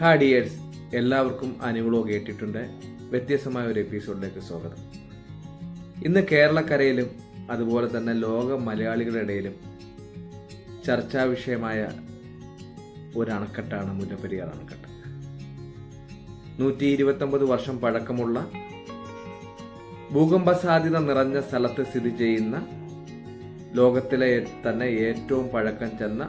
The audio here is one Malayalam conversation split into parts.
ഹാഡിയേഴ്സ് എല്ലാവർക്കും അനുകൂലവും കേട്ടിട്ടുണ്ട്. വ്യത്യസ്തമായ ഒരു എപ്പിസോഡിലേക്ക് സ്വാഗതം. ഇന്ന് കേരളക്കരയിലും അതുപോലെ തന്നെ ലോക മലയാളികളുടെ ഇടയിലും ചർച്ചാ വിഷയമായ ഒരു അണക്കെട്ടാണ് മുല്ലപ്പെരിയാർ അണക്കെട്ട്. നൂറ്റി ഇരുപത്തൊമ്പത് വർഷം പഴക്കമുള്ള ഭൂകമ്പ സാധ്യത നിറഞ്ഞ സ്ഥലത്ത് സ്ഥിതി ചെയ്യുന്ന ലോകത്തിലെ തന്നെ ഏറ്റവും പഴക്കം ചെന്ന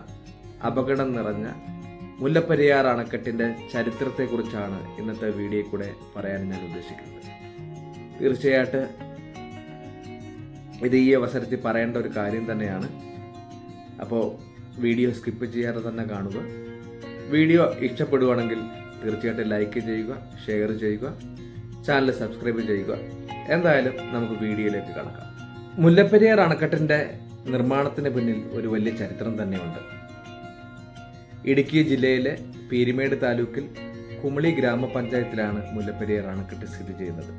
അപകടം നിറഞ്ഞ മുല്ലപ്പെരിയാർ അണക്കെട്ടിന്റെ ചരിത്രത്തെക്കുറിച്ചാണ് ഇന്നത്തെ വീഡിയോ കൂടെ പറയാൻ ഞാൻ ഉദ്ദേശിക്കുന്നത്. തീർച്ചയായിട്ട് ഇത് ഈ അവസരത്തിൽ പറയേണ്ട ഒരു കാര്യം തന്നെയാണ്. അപ്പോൾ വീഡിയോ സ്കിപ്പ് ചെയ്യാതെ തന്നെ കാണുക. വീഡിയോ ഇഷ്ടപ്പെടുവാണെങ്കിൽ തീർച്ചയായിട്ടും ലൈക്ക് ചെയ്യുക ഷെയർ ചെയ്യുക ചാനൽ സബ്സ്ക്രൈബ് ചെയ്യുക. എന്തായാലും നമുക്ക് വീഡിയോയിലേക്ക് കടക്കാം. മുല്ലപ്പെരിയാർ അണക്കെട്ടിന്റെ നിർമ്മാണത്തിന് പിന്നിൽ ഒരു വലിയ ചരിത്രം തന്നെയുണ്ട്. ഇടുക്കി ജില്ലയിലെ പീരിമേട് താലൂക്കിൽ കുമളി ഗ്രാമപഞ്ചായത്തിലാണ് മുല്ലപ്പെരിയാർ അണക്കെട്ട് സ്ഥിതി ചെയ്യുന്നത്.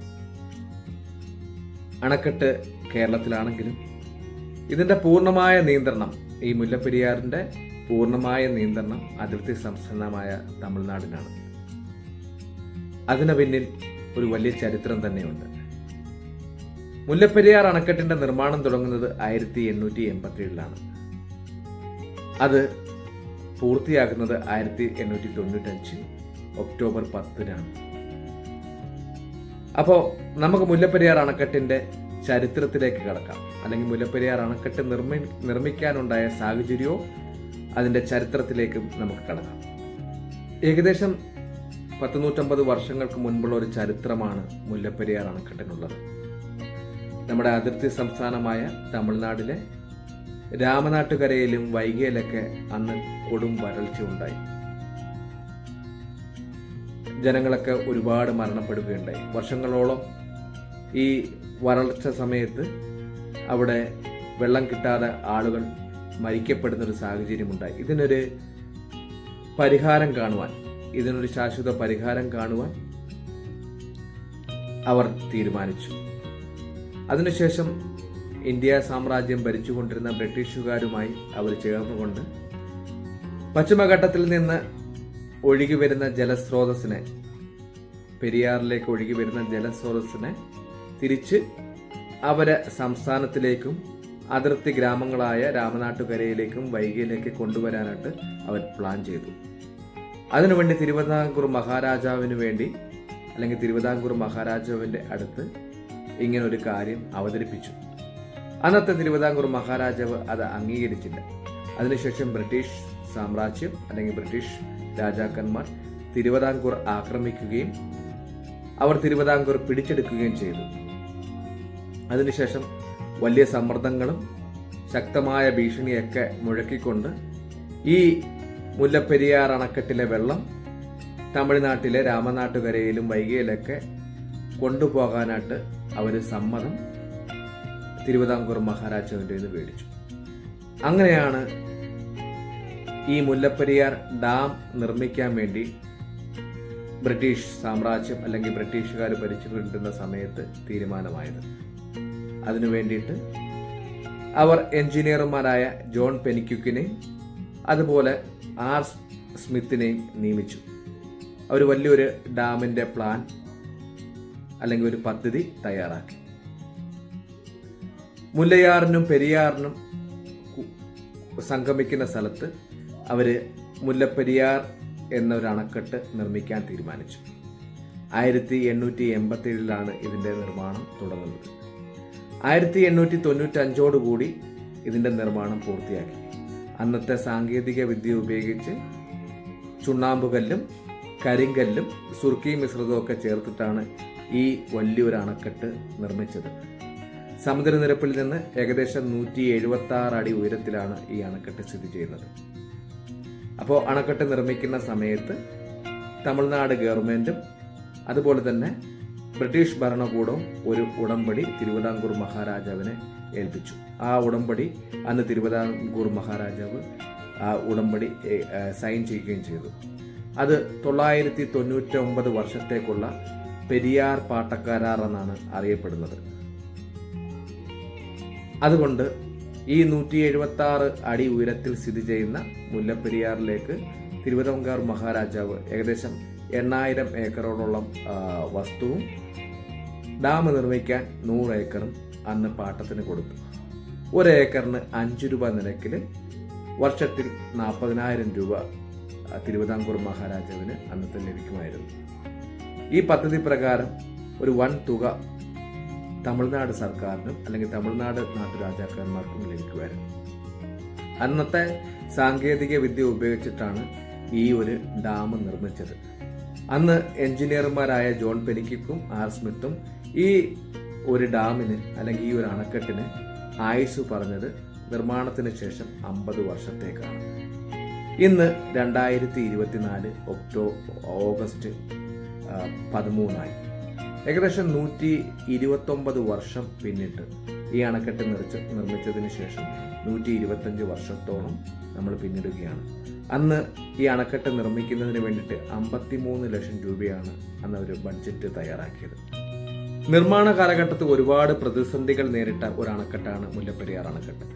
അണക്കെട്ട് കേരളത്തിലാണെങ്കിലും ഇതിന്റെ പൂർണമായ നിയന്ത്രണം ഈ മുല്ലപ്പെരിയാറിന്റെ പൂർണമായ നിയന്ത്രണം അതിർത്തി സംസ്ഥാനമായ തമിഴ്നാടിനാണ്. അതിന് പിന്നിൽ ഒരു വലിയ ചരിത്രം തന്നെയുണ്ട്. മുല്ലപ്പെരിയാർ അണക്കെട്ടിന്റെ നിർമ്മാണം തുടങ്ങുന്നത് ആയിരത്തി എണ്ണൂറ്റി എൺപത്തി ഏഴിലാണ് അത് പൂർത്തിയാക്കുന്നത് ആയിരത്തി എണ്ണൂറ്റി തൊണ്ണൂറ്റഞ്ച് ഒക്ടോബർ പത്തിനാണ്. അപ്പോൾ നമുക്ക് മുല്ലപ്പെരിയാർ അണക്കെട്ടിന്റെ ചരിത്രത്തിലേക്ക് കടക്കാം. അല്ലെങ്കിൽ മുല്ലപ്പെരിയാർ അണക്കെട്ട് നിർമ്മി നിർമ്മിക്കാനുണ്ടായ സാഹചര്യവും അതിന്റെ ചരിത്രത്തിലേക്കും നമുക്ക് കടക്കാം. ഏകദേശം പത്ത് നൂറ്റമ്പത് വർഷങ്ങൾക്ക് മുൻപുള്ള ഒരു ചരിത്രമാണ് മുല്ലപ്പെരിയാർ അണക്കെട്ടിനുള്ളത്. നമ്മുടെ അതിർത്തി സംസ്ഥാനമായ തമിഴ്നാട്ടിലെ രാമനാട്ടുകരയിലും വൈകിയിലൊക്കെ അന്ന് കൊടും വരൾച്ച ഉണ്ടായി. ജനങ്ങളൊക്കെ ഒരുപാട് മരണപ്പെടുകയുണ്ടായി. വർഷങ്ങളോളം ഈ വരൾച്ച സമയത്ത് അവിടെ വെള്ളം കിട്ടാതെ ആളുകൾ മരിക്കപ്പെടുന്നൊരു സാഹചര്യമുണ്ടായി. ഇതിനൊരു പരിഹാരം കാണുവാൻ ഇതിനൊരു ശാശ്വത പരിഹാരം കാണുവാൻ അവർ തീരുമാനിച്ചു. അതിനുശേഷം ഇന്ത്യ സാമ്രാജ്യം ഭരിച്ചുകൊണ്ടിരുന്ന ബ്രിട്ടീഷുകാരുമായി അവർ ചേർന്നുകൊണ്ട് പശ്ചിമഘട്ടത്തിൽ നിന്ന് ഒഴുകി വരുന്ന ജലസ്രോതസ്സിനെ പെരിയാറിലേക്ക് ഒഴുകി വരുന്ന ജലസ്രോതസ്സിനെ തിരിച്ച് അവരെ സംസ്ഥാനത്തിലേക്കും അതിർത്തി ഗ്രാമങ്ങളായ രാമനാട്ടുകരയിലേക്കും വൈകിയിലേക്ക് കൊണ്ടുവരാനായിട്ട് അവർ പ്ലാൻ ചെയ്തു. അതിനുവേണ്ടി തിരുവിതാംകൂർ മഹാരാജാവിന് വേണ്ടി അല്ലെങ്കിൽ തിരുവിതാംകൂർ മഹാരാജാവിന്റെ അടുത്ത് ഇങ്ങനൊരു കാര്യം അവതരിപ്പിച്ചു. അന്നത്തെ തിരുവിതാംകൂർ മഹാരാജാവ് അത് അംഗീകരിച്ചില്ല. അതിനുശേഷം ബ്രിട്ടീഷ് സാമ്രാജ്യം അല്ലെങ്കിൽ ബ്രിട്ടീഷ് രാജാക്കന്മാർ തിരുവിതാംകൂർ ആക്രമിക്കുകയും അവർ തിരുവിതാംകൂർ പിടിച്ചെടുക്കുകയും ചെയ്തു. അതിനുശേഷം വലിയ സമ്മർദ്ദങ്ങളും ശക്തമായ ഭീഷണിയൊക്കെ മുഴക്കിക്കൊണ്ട് ഈ മുല്ലപ്പെരിയാർ അണക്കെട്ടിലെ വെള്ളം തമിഴ്നാട്ടിലെ രാമനാട്ടുകരയിലും വൈകിയിലൊക്കെ കൊണ്ടുപോകാനായിട്ട് അവർ സമ്മതം തിരുവിതാംകൂർ മഹാരാജാവിന്റെ നിന്ന് മേടിച്ചു. അങ്ങനെയാണ് ഈ മുല്ലപ്പെരിയാർ ഡാം നിർമ്മിക്കാൻ വേണ്ടി ബ്രിട്ടീഷ് സാമ്രാജ്യം അല്ലെങ്കിൽ ബ്രിട്ടീഷുകാർ ഭരിച്ചുകൊണ്ടിരുന്ന സമയത്ത് തീരുമാനമായത്. അതിനു വേണ്ടിയിട്ട് അവർ എഞ്ചിനീയർമാരായ ജോൺ പെനിക്യുക്കിനെയും അതുപോലെ ആർ സ്മിത്തിനെയും നിയമിച്ചു. അവർ വലിയൊരു ഡാമിന്റെ പ്ലാൻ അല്ലെങ്കിൽ ഒരു പദ്ധതി തയ്യാറാക്കി. മുല്ലയാറിനും പെരിയാറിനും സംഗമിക്കുന്ന സ്ഥലത്ത് അവർ മുല്ലപ്പെരിയാർ എന്നൊരു അണക്കെട്ട് നിർമ്മിക്കാൻ തീരുമാനിച്ചു. ആയിരത്തി എണ്ണൂറ്റി എൺപത്തി ഏഴിലാണ് ഇതിന്റെ നിർമ്മാണം തുടങ്ങുന്നത്. ആയിരത്തി എണ്ണൂറ്റി തൊണ്ണൂറ്റഞ്ചോടുകൂടി ഇതിന്റെ നിർമ്മാണം പൂർത്തിയാക്കി. അന്നത്തെ സാങ്കേതിക വിദ്യ ഉപയോഗിച്ച് ചുണ്ണാമ്പുകല്ലും കരിങ്കല്ലും സുർക്കി മിശ്രിതവും ഒക്കെ ചേർത്തിട്ടാണ് ഈ വലിയൊരു അണക്കെട്ട് നിർമ്മിച്ചത്. സമുദ്രനിരപ്പിൽ നിന്ന് ഏകദേശം നൂറ്റി എഴുപത്തി ആറ് അടി ഉയരത്തിലാണ് ഈ അണക്കെട്ട് സ്ഥിതി ചെയ്യുന്നത്. അപ്പോൾ അണക്കെട്ട് നിർമ്മിക്കുന്ന സമയത്ത് തമിഴ്നാട് ഗവൺമെന്റും അതുപോലെ തന്നെ ബ്രിട്ടീഷ് ഭരണകൂടവും ഒരു ഉടമ്പടി തിരുവിതാംകൂർ മഹാരാജാവിനെ ഏൽപ്പിച്ചു. ആ ഉടമ്പടി അന്ന് തിരുവിതാംകൂർ മഹാരാജാവ് ആ ഉടമ്പടി സൈൻ ചെയ്യുകയും ചെയ്തു. അത് തൊള്ളായിരത്തി തൊണ്ണൂറ്റി ഒമ്പത് വർഷത്തേക്കുള്ള പെരിയാർ പാട്ടക്കരാർ എന്നാണ് അറിയപ്പെടുന്നത്. അതുകൊണ്ട് ഈ നൂറ്റി എഴുപത്തി ആറ് അടി ഉയരത്തിൽ സ്ഥിതി ചെയ്യുന്ന മുല്ലപ്പെരിയാറിലേക്ക് തിരുവിതാംകൂർ മഹാരാജാവ് ഏകദേശം എണ്ണായിരം ഏക്കറോളം വസ്തുവും ഡാം നിർമ്മിക്കാൻ നൂറ് ഏക്കറും അന്ന് പാട്ടത്തിന് കൊടുത്തു. ഒരു ഏക്കറിന് അഞ്ച് രൂപ നിരക്കിൽ വർഷത്തിൽ നാൽപ്പതിനായിരം രൂപ തിരുവിതാംകൂർ മഹാരാജാവിന് അന്നത്തെ ലഭിക്കുമായിരുന്നു. ഈ പദ്ധതി പ്രകാരം ഒരു വൻ തുക തമിഴ്നാട് സർക്കാരിനും അല്ലെങ്കിൽ തമിഴ്നാട് നാട്ടുരാജാക്കന്മാർക്കും ലഭിക്കുമായിരുന്നു. അന്നത്തെ സാങ്കേതിക വിദ്യ ഉപയോഗിച്ചിട്ടാണ് ഈ ഒരു ഡാം നിർമ്മിച്ചത്. അന്ന് എഞ്ചിനീയർമാരായ ജോൺ പെനിക്കും ആർ സ്മിത്തും ഈ ഒരു ഡാമിന് അല്ലെങ്കിൽ ഈ ഒരു അണക്കെട്ടിന് ആയുസ് പറഞ്ഞത് നിർമ്മാണത്തിന് ശേഷം അമ്പത് വർഷത്തേക്കാണ്. ഇന്ന് രണ്ടായിരത്തി ഇരുപത്തിനാല് ഒക്ടോബർ ഓഗസ്റ്റ് പതിമൂന്നായി. ഏകദേശം നൂറ്റി ഇരുപത്തൊമ്പത് വർഷം പിന്നിട്ട് ഈ അണക്കെട്ട് നിറച്ച് നിർമ്മിച്ചതിന് ശേഷം നൂറ്റി ഇരുപത്തഞ്ച് വർഷത്തോളം നമ്മൾ പിന്നിടുകയാണ്. അന്ന് ഈ അണക്കെട്ട് നിർമ്മിക്കുന്നതിന് വേണ്ടിയിട്ട് അമ്പത്തിമൂന്ന് ലക്ഷം രൂപയാണ് അന്ന് ഒരു ബഡ്ജറ്റ് തയ്യാറാക്കിയത്. നിർമ്മാണ കാലഘട്ടത്തിൽ ഒരുപാട് പ്രതിസന്ധികൾ നേരിട്ട ഒരു അണക്കെട്ടാണ് മുല്ലപ്പെരിയാർ അണക്കെട്ട്.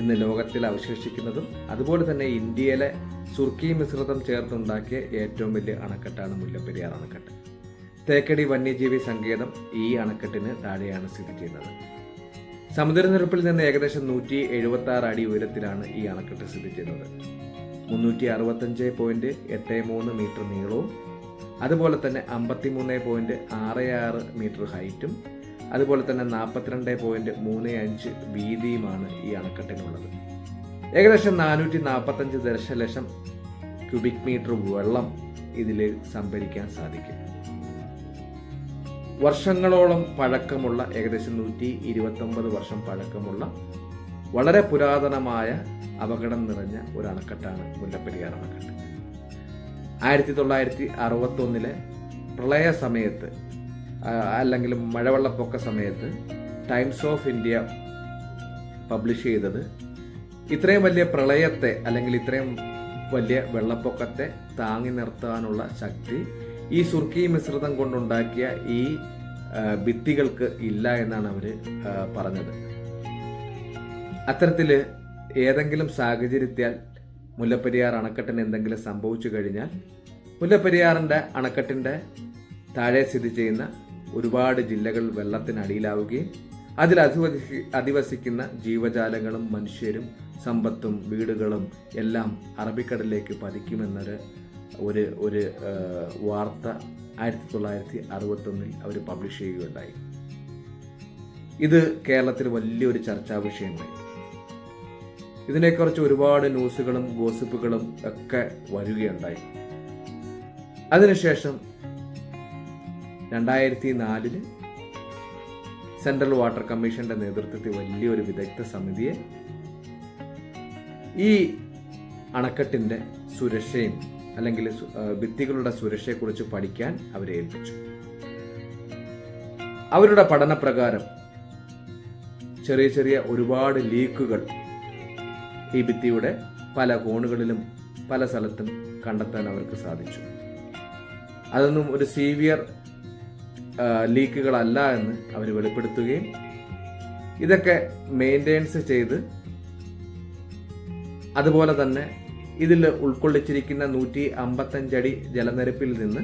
ഇന്ന് ലോകത്തിൽ അവശേഷിക്കുന്നതും അതുപോലെ തന്നെ ഇന്ത്യയിലെ സുർക്കി മിശ്രിതം ചേർത്തുണ്ടാക്കിയ ഏറ്റവും വലിയ അണക്കെട്ടാണ് മുല്ലപ്പെരിയാർ അണക്കെട്ട്. തേക്കടി വന്യജീവി സങ്കേതം ഈ അണക്കെട്ടിന് താഴെയാണ് സ്ഥിതി ചെയ്യുന്നത്. സമുദ്രനിരപ്പിൽ നിന്ന് ഏകദേശം നൂറ്റി എഴുപത്തി ആറ് അടി ഉയരത്തിലാണ് ഈ അണക്കെട്ട് സ്ഥിതി ചെയ്യുന്നത്. മുന്നൂറ്റി അറുപത്തഞ്ച് പോയിന്റ് എട്ട് മൂന്ന് മീറ്റർ നീളവും അതുപോലെ തന്നെ അമ്പത്തിമൂന്ന് പോയിന്റ് ആറ് ആറ് മീറ്റർ ഹൈറ്റും അതുപോലെ തന്നെ നാൽപ്പത്തിരണ്ട് പോയിന്റ് മൂന്ന് അഞ്ച് വീതിയുമാണ് ഈ അണക്കെട്ടിനുള്ളത്. ഏകദേശം നാനൂറ്റി നാൽപ്പത്തഞ്ച് ദശലക്ഷം ക്യൂബിക് മീറ്റർ വെള്ളം ഇതിൽ സംഭരിക്കാൻ സാധിക്കും. വർഷങ്ങളോളം പഴക്കമുള്ള ഏകദേശം നൂറ്റി ഇരുപത്തൊമ്പത് വർഷം പഴക്കമുള്ള വളരെ പുരാതനമായ അപകടം നിറഞ്ഞ ഒരു അണക്കെട്ടാണ് മുല്ലപ്പെരിയാർ അണക്കെട്ട്. ആയിരത്തി തൊള്ളായിരത്തി അറുപത്തൊന്നിലെ പ്രളയ സമയത്ത് അല്ലെങ്കിൽ മഴവെള്ളപ്പൊക്ക സമയത്ത് ടൈംസ് ഓഫ് ഇന്ത്യ പബ്ലിഷ് ചെയ്തത് ഇത്രയും വലിയ പ്രളയത്തെ അല്ലെങ്കിൽ ഇത്രയും വലിയ വെള്ളപ്പൊക്കത്തെ താങ്ങി നിർത്താനുള്ള ശക്തി ഈ സുർക്കി മിശ്രിതം കൊണ്ടുണ്ടാക്കിയ ഈ ഭിത്തികൾക്ക് ഇല്ല എന്നാണ് അവർ പറഞ്ഞത്. അത്തരത്തിൽ ഏതെങ്കിലും സാഹചര്യത്താൽ മുല്ലപ്പെരിയാർ അണക്കെട്ടിന് എന്തെങ്കിലും സംഭവിച്ചു കഴിഞ്ഞാൽ മുല്ലപ്പെരിയാറിന്റെ അണക്കെട്ടിന്റെ താഴെ സ്ഥിതി ചെയ്യുന്ന ഒരുപാട് ജില്ലകൾ വെള്ളത്തിനടിയിലാവുകയും അതിൽ അധിവസി അധിവസിക്കുന്ന ജീവജാലങ്ങളും മനുഷ്യരും സമ്പത്തും വീടുകളും എല്ലാം അറബിക്കടലിലേക്ക് പതിക്കുമെന്നൊരു ഒരു ഒരു വാർത്ത ആയിരത്തി തൊള്ളായിരത്തി അറുപത്തൊന്നിൽ അവർ പബ്ലിഷ് ചെയ്യുകയുണ്ടായി. ഇത് കേരളത്തിൽ വലിയൊരു ചർച്ചാ വിഷയമായി. ഇതിനെക്കുറിച്ച് ഒരുപാട് ന്യൂസുകളും ഗോസിപ്പുകളും ഒക്കെ വരികയുണ്ടായി. അതിനുശേഷം രണ്ടായിരത്തി നാലിൽ സെൻട്രൽ വാട്ടർ കമ്മീഷന്റെ നേതൃത്വത്തിൽ വലിയൊരു വിദഗ്ധ സമിതിയെ ഈ അണക്കെട്ടിന്റെ സുരക്ഷയും അല്ലെങ്കിൽ ഭിത്തികളുടെ സുരക്ഷയെക്കുറിച്ച് പഠിക്കാൻ അവരെ ഏൽപ്പിച്ചു. അവരുടെ പഠനപ്രകാരം ചെറിയ ചെറിയ ഒരുപാട് ലീക്കുകൾ ഈ ഭിത്തിയുടെ പല കോണുകളിലും പല സ്ഥലത്തും കണ്ടെത്താൻ അവർക്ക് സാധിച്ചു. അതൊന്നും ഒരു സീവിയർ ലീക്കുകളല്ല എന്ന് അവർ വെളിപ്പെടുത്തുകയും ഇതൊക്കെ മെയിന്റെനൻസ് ചെയ്ത് അതുപോലെ തന്നെ ഇതിൽ ഉൾക്കൊള്ളിച്ചിരിക്കുന്ന നൂറ്റി അമ്പത്തഞ്ചടി ജലനിരപ്പിൽ നിന്ന്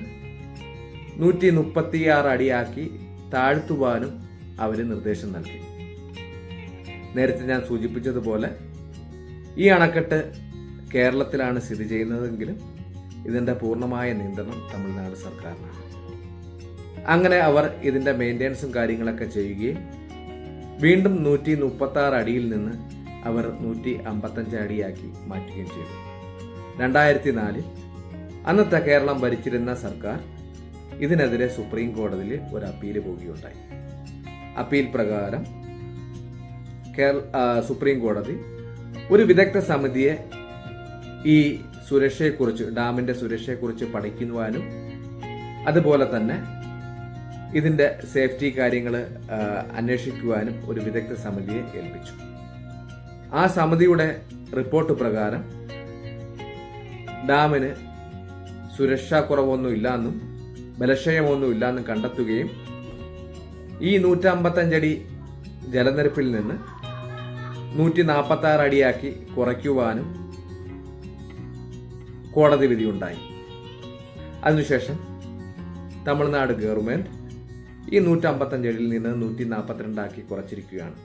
നൂറ്റി മുപ്പത്തിയാറ് അടിയാക്കി താഴ്ത്തുവാനും അവർ നിർദ്ദേശം നൽകി. നേരത്തെ ഞാൻ സൂചിപ്പിച്ചതുപോലെ ഈ അണക്കെട്ട് കേരളത്തിലാണ് സ്ഥിതി ചെയ്യുന്നതെങ്കിലും ഇതിന്റെ പൂർണമായ നിയന്ത്രണം തമിഴ്നാട് സർക്കാരിനാണ്. അങ്ങനെ അവർ ഇതിന്റെ മെയിന്റെനൻസും കാര്യങ്ങളൊക്കെ ചെയ്യുകയും വീണ്ടും നൂറ്റി മുപ്പത്തി അടിയിൽ നിന്ന് അവർ നൂറ്റി അമ്പത്തഞ്ച് അടിയാക്കി മാറ്റുകയും ചെയ്തു. രണ്ടായിരത്തി നാലിൽ അന്നത്തെ കേരളം ഭരിച്ചിരുന്ന സർക്കാർ ഇതിനെതിരെ സുപ്രീം കോടതിയിൽ ഒരു അപ്പീൽ പോവുകയുണ്ടായി. അപ്പീൽ പ്രകാരം കേരള സുപ്രീം കോടതി ഒരു വിദഗ്ധ സമിതിയെ ഈ സുരക്ഷയെക്കുറിച്ച് ഡാമിന്റെ സുരക്ഷയെക്കുറിച്ച് പഠിക്കുവാനും അതുപോലെ തന്നെ ഇതിന്റെ സേഫ്റ്റി കാര്യങ്ങൾ അന്വേഷിക്കുവാനും ഒരു വിദഗ്ധ സമിതിയെ ഏൽപ്പിച്ചു. ആ സമിതിയുടെ റിപ്പോർട്ട് പ്രകാരം ഡാമിന് സുരക്ഷാക്കുറവൊന്നും എന്നും ബലക്ഷയമൊന്നും ഇല്ലാന്നും കണ്ടെത്തുകയും ഈ നൂറ്റമ്പത്തഞ്ചടി ജലനിരപ്പിൽ നിന്ന് നൂറ്റി നാൽപ്പത്തി ആറ് അടിയാക്കി കുറയ്ക്കുവാനും കോടതി വിധിയുണ്ടായി. അതിനുശേഷം തമിഴ്നാട് ഗവൺമെന്റ് ഈ നൂറ്റമ്പത്തഞ്ച് അടിയിൽ നിന്ന് നൂറ്റി നാൽപ്പത്തിരണ്ടാക്കി കുറച്ചിരിക്കുകയാണ്.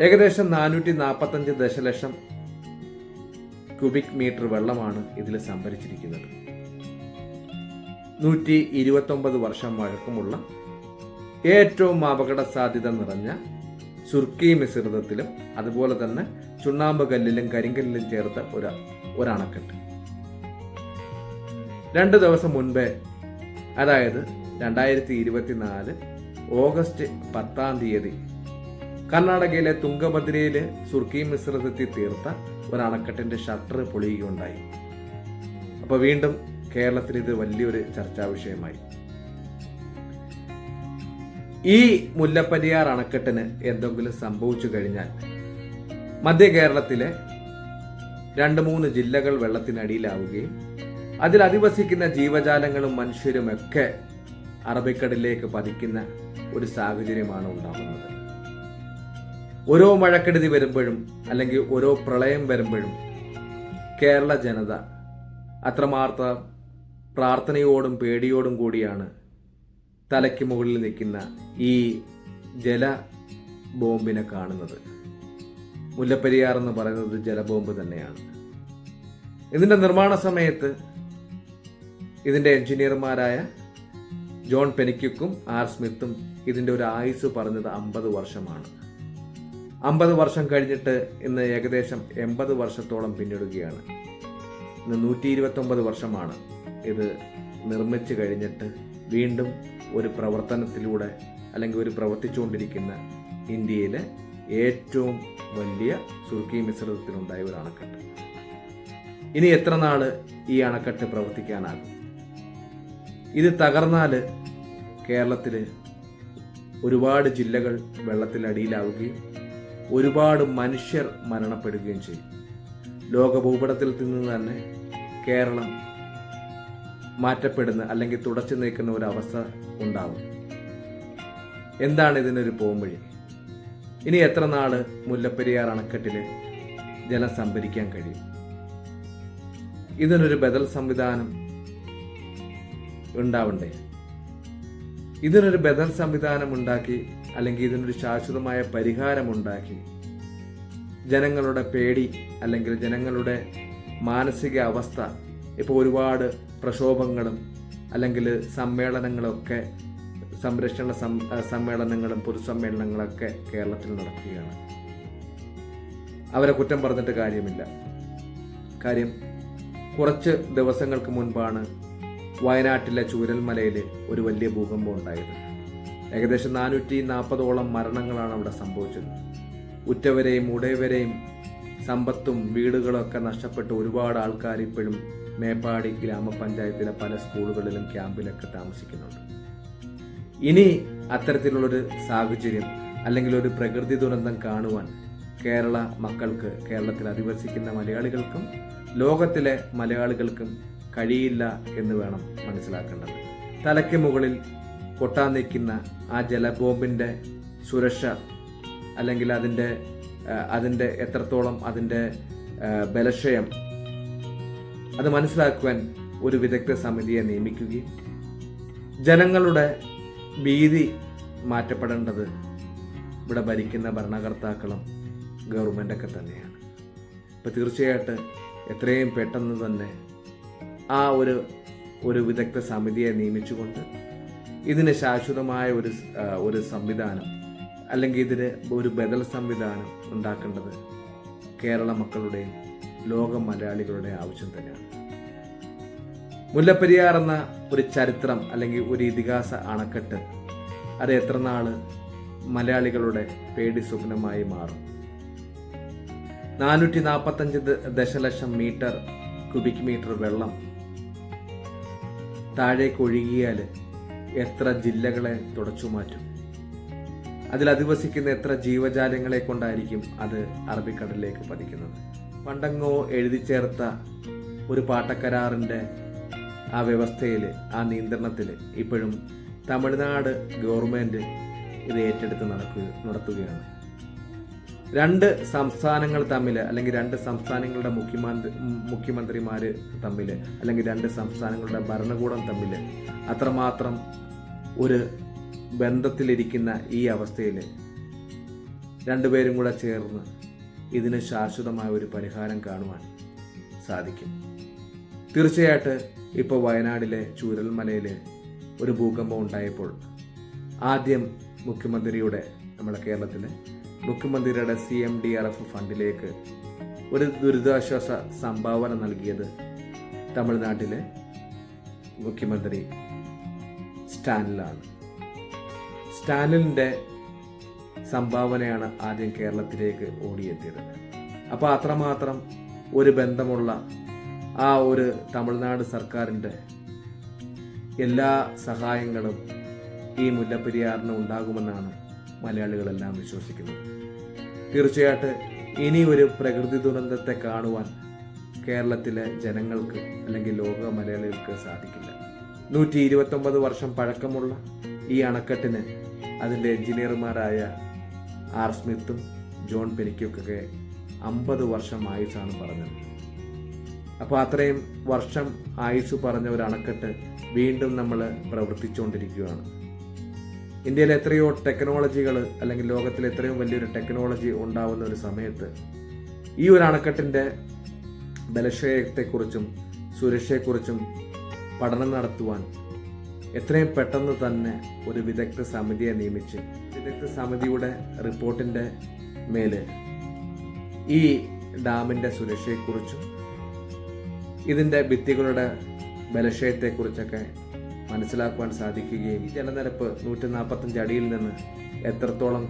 ഏകദേശം നാനൂറ്റി നാൽപ്പത്തഞ്ച് ദശലക്ഷം ക്യൂബിക് മീറ്റർ വെള്ളമാണ് ഇതിൽ സംഭരിച്ചിരിക്കുന്നത്. നൂറ്റി ഇരുപത്തൊമ്പത് വർഷം വഴക്കമുള്ള ഏറ്റവും അപകട സാധ്യത നിറഞ്ഞ സുർക്കി മിശ്രിതത്തിലും അതുപോലെ തന്നെ ചുണ്ണാമ്പ് കല്ലിലും കരിങ്കല്ലിലും ചേർത്ത ഒരു ഒരണക്കെട്ട്. രണ്ട് ദിവസം മുൻപേ അതായത് രണ്ടായിരത്തി ഇരുപത്തിനാല് ഓഗസ്റ്റ് പത്താം തീയതി കർണാടകയിലെ തുംഗഭദ്രയിലെ സുർക്കി മിശ്രിതത്തിൽ തീർത്ത ഒരു അണക്കെട്ടിന്റെ ഷട്ടർ പൊളിയുകയുണ്ടായി. അപ്പോൾ വീണ്ടും കേരളത്തിൽ ഇത് വലിയൊരു ചർച്ചാ വിഷയമായി. ഈ മുല്ലപ്പെരിയാർ അണക്കെട്ടിന് എന്തെങ്കിലും സംഭവിച്ചു കഴിഞ്ഞാൽ മധ്യ കേരളത്തിലെ രണ്ട് മൂന്ന് ജില്ലകൾ വെള്ളത്തിനടിയിലാവുകയും അതിൽ അധിവസിക്കുന്ന ജീവജാലങ്ങളും മനുഷ്യരുമൊക്കെ അറബിക്കടലിലേക്ക് പതിക്കുന്ന ഒരു സാഹചര്യമാണ് ഉണ്ടാകുന്നത്. ഓരോ മഴക്കെടുതി വരുമ്പോഴും അല്ലെങ്കിൽ ഓരോ പ്രളയം വരുമ്പോഴും കേരള ജനത അത്രമാർത്ത പ്രാർത്ഥനയോടും പേടിയോടും കൂടിയാണ് തലയ്ക്ക് മുകളിൽ നിൽക്കുന്ന ഈ ജല ബോംബിനെ കാണുന്നത്. മുല്ലപ്പെരിയാർ എന്ന് പറയുന്നത് ജലബോംബ് തന്നെയാണ്. ഇതിന്റെ നിർമ്മാണ സമയത്ത് ഇതിന്റെ എഞ്ചിനീയർമാരായ ജോൺ പെനിക്കും ആർ സ്മിത്തും ഇതിന്റെ ഒരു ആയുസ് പറഞ്ഞത് അമ്പത് വർഷമാണ്. അമ്പത് വർഷം കഴിഞ്ഞിട്ട് ഇന്ന് ഏകദേശം എൺപത് വർഷത്തോളം പിന്നിടുകയാണ്. ഇന്ന് നൂറ്റി ഇരുപത്തൊമ്പത് വർഷമാണ് ഇത് നിർമ്മിച്ചു കഴിഞ്ഞിട്ട് വീണ്ടും ഒരു പ്രവർത്തനത്തിലൂടെ അല്ലെങ്കിൽ ഒരു പ്രവർത്തിച്ചുകൊണ്ടിരിക്കുന്ന ഇന്ത്യയിലെ ഏറ്റവും വലിയ സുർക്കി മിശ്രിതത്തിലുണ്ടായ ഒരു അണക്കെട്ട്. ഇനി എത്ര നാൾ ഈ അണക്കെട്ട് പ്രവർത്തിക്കാനാകും? ഇത് തകർന്നാൽ കേരളത്തിൽ ഒരുപാട് ജില്ലകൾ വെള്ളത്തിലടിയിലാവുകയും ഒരുപാട് മനുഷ്യർ മരണപ്പെടുകയും ചെയ്യും. ലോക ഭൂപടത്തിൽ നിന്ന് തന്നെ കേരളം മാറ്റപ്പെടുന്ന അല്ലെങ്കിൽ തുടച്ചു നീക്കുന്ന ഒരു അവസ്ഥ ഉണ്ടാവും. എന്താണ് ഇതിനൊരു പോംവഴി? ഇനി എത്ര നാൾ മുല്ലപ്പെരിയാർ അണക്കെട്ടിൽ ജലം സംഭരിക്കാൻ കഴിയും? ഇതിനൊരു ബദൽ സംവിധാനം ഉണ്ടാവണ്ടേ? ഇതിനൊരു ബദൽ സംവിധാനം ഉണ്ടാക്കി അല്ലെങ്കിൽ ഇതിനൊരു ശാശ്വതമായ പരിഹാരം ഉണ്ടാക്കി ജനങ്ങളുടെ പേടി അല്ലെങ്കിൽ ജനങ്ങളുടെ മാനസിക അവസ്ഥ ഇപ്പോൾ ഒരുപാട് പ്രക്ഷോഭങ്ങളും അല്ലെങ്കിൽ സമ്മേളനങ്ങളൊക്കെ സംരക്ഷണ സമ്മേളനങ്ങളും പൊതുസമ്മേളനങ്ങളൊക്കെ കേരളത്തിൽ നടക്കുകയാണ്. അവരെ കുറ്റം പറഞ്ഞിട്ട് കാര്യമില്ല. കാര്യം കുറച്ച് ദിവസങ്ങൾക്ക് മുൻപാണ് വയനാട്ടിലെ ചൂരൽമലയിൽ ഒരു വലിയ ഭൂകമ്പം ഉണ്ടായത്. ഏകദേശം നാനൂറ്റി നാൽപ്പതോളം മരണങ്ങളാണ് അവിടെ സംഭവിച്ചത്. ഉറ്റവരെയും ഉടയവരെയും സമ്പത്തും വീടുകളൊക്കെ നഷ്ടപ്പെട്ട് ഒരുപാട് ആൾക്കാർ ഇപ്പോഴും മേപ്പാടി ഗ്രാമപഞ്ചായത്തിലെ പല സ്കൂളുകളിലും ക്യാമ്പിലൊക്കെ താമസിക്കുന്നുണ്ട്. ഇനി അത്തരത്തിലുള്ളൊരു സാഹചര്യം അല്ലെങ്കിൽ ഒരു പ്രകൃതി ദുരന്തം കാണുവാൻ കേരള മക്കൾക്ക് കേരളത്തിൽ അധിവസിക്കുന്ന മലയാളികൾക്കും ലോകത്തിലെ മലയാളികൾക്കും കഴിയില്ല എന്ന് വേണം മനസ്സിലാക്കേണ്ടത്. തലയ്ക്ക് മുകളിൽ പൊട്ടാൻ നിൽക്കുന്ന ആ ജലബോംബിന്റെ സുരക്ഷ അല്ലെങ്കിൽ അതിന്റെ അതിന്റെ എത്രത്തോളം അതിന്റെ ബലക്ഷയം അത് മനസ്സിലാക്കുവാൻ ഒരു വിദഗ്ധ സമിതിയെ നിയമിക്കുകയും ജനങ്ങളുടെ ഭീതി മാറ്റപ്പെടേണ്ടത് ഇവിടെ ഭരിക്കുന്ന ഭരണകർത്താക്കളും ഗവൺമെന്റൊക്കെ തന്നെയാണ്. അപ്പോൾ തീർച്ചയായിട്ട് എത്രയും പെട്ടെന്ന് തന്നെ ആ ഒരു ഒരു വിദഗ്ധ സമിതിയെ നിയമിച്ചുകൊണ്ട് ഇതിന് ശാശ്വതമായ ഒരു ഒരു സംവിധാനം അല്ലെങ്കിൽ ഇതിന് ഒരു ബദൽ സംവിധാനം ഉണ്ടാക്കേണ്ടത് കേരള മക്കളുടെയും ലോക മലയാളികളുടെ ആവശ്യം തന്നെയാണ്. മുല്ലപ്പെരിയാർ എന്ന ഒരു ചരിത്രം അല്ലെങ്കിൽ ഒരു ഇതിഹാസ അണക്കെട്ട് അത് എത്ര നാൾ മലയാളികളുടെ പേടി സ്വപ്നമായി മാറും? നാനൂറ്റി നാൽപ്പത്തഞ്ച് ദശലക്ഷം മീറ്റർ ക്യൂബിക് മീറ്റർ വെള്ളം താഴേക്ക് ഒഴുകിയാൽ എത്ര ജില്ലകളെ തുടച്ചു മാറ്റും? അതിൽ അധിവസിക്കുന്ന എത്ര ജീവജാലങ്ങളെ കൊണ്ടായിരിക്കും അത് അറബിക്കടലിലേക്ക് പതിക്കുന്നത്? പണ്ടങ്ങോ എഴുതി ചേർത്ത ഒരു പാട്ടക്കരാറിന്റെ ആ വ്യവസ്ഥയിൽ ആ നിയന്ത്രണത്തിൽ ഇപ്പോഴും തമിഴ്നാട് ഗവൺമെന്റ് ഇത് ഏറ്റെടുത്ത് നടക്കുക നടത്തുകയാണ്. രണ്ട് സംസ്ഥാനങ്ങൾ തമ്മിൽ അല്ലെങ്കിൽ രണ്ട് സംസ്ഥാനങ്ങളുടെ മുഖ്യമന്ത്രി മുഖ്യമന്ത്രിമാർ തമ്മിൽ അല്ലെങ്കിൽ രണ്ട് സംസ്ഥാനങ്ങളുടെ ഭരണകൂടം തമ്മിൽ അത്രമാത്രം ഒരു ബന്ധത്തിലിരിക്കുന്ന ഈ അവസ്ഥയിൽ രണ്ടുപേരും കൂടെ ചേർന്ന് ഇതിന് ശാശ്വതമായ ഒരു പരിഹാരം കാണുവാൻ സാധിക്കും. തീർച്ചയായിട്ട് ഇപ്പോൾ വയനാടിലെ ചൂരൽമലയിൽ ഒരു ഭൂകമ്പം ഉണ്ടായപ്പോൾ ആദ്യം മുഖ്യമന്ത്രിയുടെ നമ്മുടെ കേരളത്തിലെ മുഖ്യമന്ത്രിയുടെ C M D R F ഫണ്ടിലേക്ക് ഒരു ദുരിതാശ്വാസ സംഭാവന നൽകിയത് തമിഴ്നാട്ടിലെ മുഖ്യമന്ത്രി സ്റ്റാലിനാണ് സ്റ്റാലിന്റെ സംഭാവനയാണ് ആദ്യം കേരളത്തിലേക്ക് ഓടിയെത്തിയത്. അപ്പോൾ അത്രമാത്രം ഒരു ബന്ധമുള്ള ആ ഒരു തമിഴ്നാട് സർക്കാരിന്റെ എല്ലാ സഹായങ്ങളും ഈ മുല്ലപ്പെരിയാറിന് ഉണ്ടാകുമെന്നാണ് മലയാളികളെല്ലാം വിശ്വസിക്കുന്നു. തീർച്ചയായിട്ടും ഇനി ഒരു പ്രകൃതി ദുരന്തത്തെ കാണുവാൻ കേരളത്തിലെ ജനങ്ങൾക്ക് അല്ലെങ്കിൽ ലോക മലയാളികൾക്ക് സാധിക്കില്ല. നൂറ്റി ഇരുപത്തൊമ്പത് വർഷം പഴക്കമുള്ള ഈ അണക്കെട്ടിന് അതിന്റെ എഞ്ചിനീയർമാരായ ആർ സ്മിത്തും ജോൺ പെനിക്കൊക്കെ അമ്പത് വർഷം ആയുസാണ് പറഞ്ഞത്. അപ്പോൾ അത്രയും വർഷം ആയുസ് പറഞ്ഞ ഒരു അണക്കെട്ട് വീണ്ടും നമ്മൾ പ്രവർത്തിച്ചുകൊണ്ടിരിക്കുകയാണ്. ഇന്ത്യയിൽ എത്രയോ ടെക്നോളജികൾ അല്ലെങ്കിൽ ലോകത്തിൽ എത്രയോ വലിയൊരു ടെക്നോളജി ഉണ്ടാവുന്ന ഒരു സമയത്ത് ഈ ഒരു അണക്കെട്ടിന്റെ ബലക്ഷയത്തെക്കുറിച്ചും സുരക്ഷയെക്കുറിച്ചും പഠനം നടത്തുവാൻ എത്രയും പെട്ടെന്ന് തന്നെ ഒരു വിദഗ്ധ സമിതിയെ നിയമിച്ച് വിദഗ്ധ സമിതിയുടെ റിപ്പോർട്ടിന്റെ മേൽ ഈ ഡാമിന്റെ സുരക്ഷയെക്കുറിച്ചും ഇതിന്റെ ഭിത്തികളുടെ ബലക്ഷയത്തെക്കുറിച്ചൊക്കെ മനസ്സിലാക്കുവാൻ സാധിക്കുകയും ജലനിരപ്പ് നൂറ്റി നാൽപ്പത്തഞ്ച് അടിയിൽ നിന്ന് എത്രത്തോളം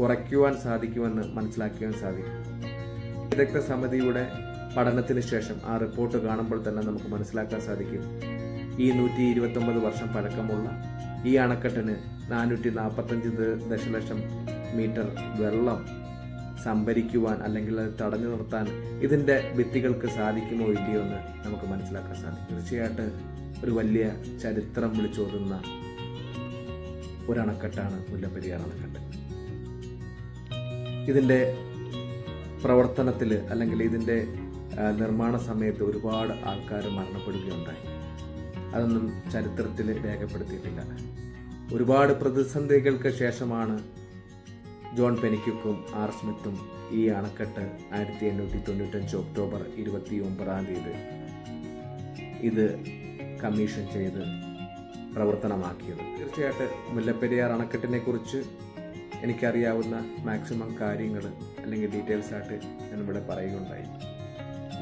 കുറയ്ക്കുവാൻ സാധിക്കുമെന്ന് മനസ്സിലാക്കുവാൻ സാധിക്കും. വിദഗ്ധ സമിതിയുടെ പഠനത്തിന് ശേഷം ആ റിപ്പോർട്ട് കാണുമ്പോൾ തന്നെ നമുക്ക് മനസ്സിലാക്കാൻ സാധിക്കും. ഈ നൂറ്റി ഇരുപത്തൊമ്പത് വർഷം പഴക്കമുള്ള ഈ അണക്കെട്ടിന് നാനൂറ്റി നാൽപ്പത്തഞ്ച് ദശലക്ഷം മീറ്റർ വെള്ളം സംഭരിക്കുവാൻ അല്ലെങ്കിൽ അത് തടഞ്ഞു നിർത്താൻ ഇതിന്റെ ഭിത്തികൾക്ക് സാധിക്കുമോ ഇല്ലയോ എന്ന് നമുക്ക് മനസ്സിലാക്കാൻ സാധിക്കും. തീർച്ചയായിട്ട് ഒരു വലിയ ചരിത്രം വിളിച്ചോതുന്ന ഒരു അണക്കെട്ടാണ് മുല്ലപ്പെരിയാർ അണക്കെട്ട്. ഇതിന്റെ പ്രവർത്തനത്തിൽ അല്ലെങ്കിൽ ഇതിന്റെ നിർമ്മാണ സമയത്ത് ഒരുപാട് ആൾക്കാർ മരണപ്പെടുകയുണ്ടായി. അതൊന്നും ചരിത്രത്തിൽ രേഖപ്പെടുത്തിയിട്ടില്ല. ഒരുപാട് പ്രതിസന്ധികൾക്ക് ശേഷമാണ് ജോൺ പെനിക്കുക്കും ആർ സ്മിത്തും ഈ അണക്കെട്ട് ആയിരത്തി എണ്ണൂറ്റി തൊണ്ണൂറ്റഞ്ച് ഒക്ടോബർ ഇരുപത്തി ഒമ്പതാം തീയതി ഇത് കമ്മീഷൻ ചെയ്ത് പ്രവർത്തനമാക്കിയത്. തീർച്ചയായിട്ടും മുല്ലപ്പെരിയാർ അണക്കെട്ടിനെ കുറിച്ച് എനിക്കറിയാവുന്ന മാക്സിമം കാര്യങ്ങൾ അല്ലെങ്കിൽ ഡീറ്റെയിൽസ് ആയിട്ട് ഞാൻ ഇവിടെ പറയുകയുണ്ടായി.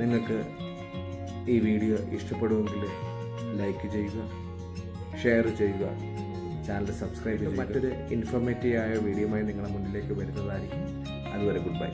നിങ്ങൾക്ക് ഈ വീഡിയോ ഇഷ്ടപ്പെടുമെങ്കിൽ ലൈക്ക് ചെയ്യുക ഷെയർ ചെയ്യുക ചാനൽ സബ്സ്ക്രൈബ് ചെയ്യുക. മറ്റൊരു ഇൻഫോർമേറ്റീവ് ആയ വീഡിയോയുമായി നിങ്ങളുടെ മുന്നിലേക്ക് വരുന്നതായിരിക്കും. അതുവരെ ഗുഡ് ബൈ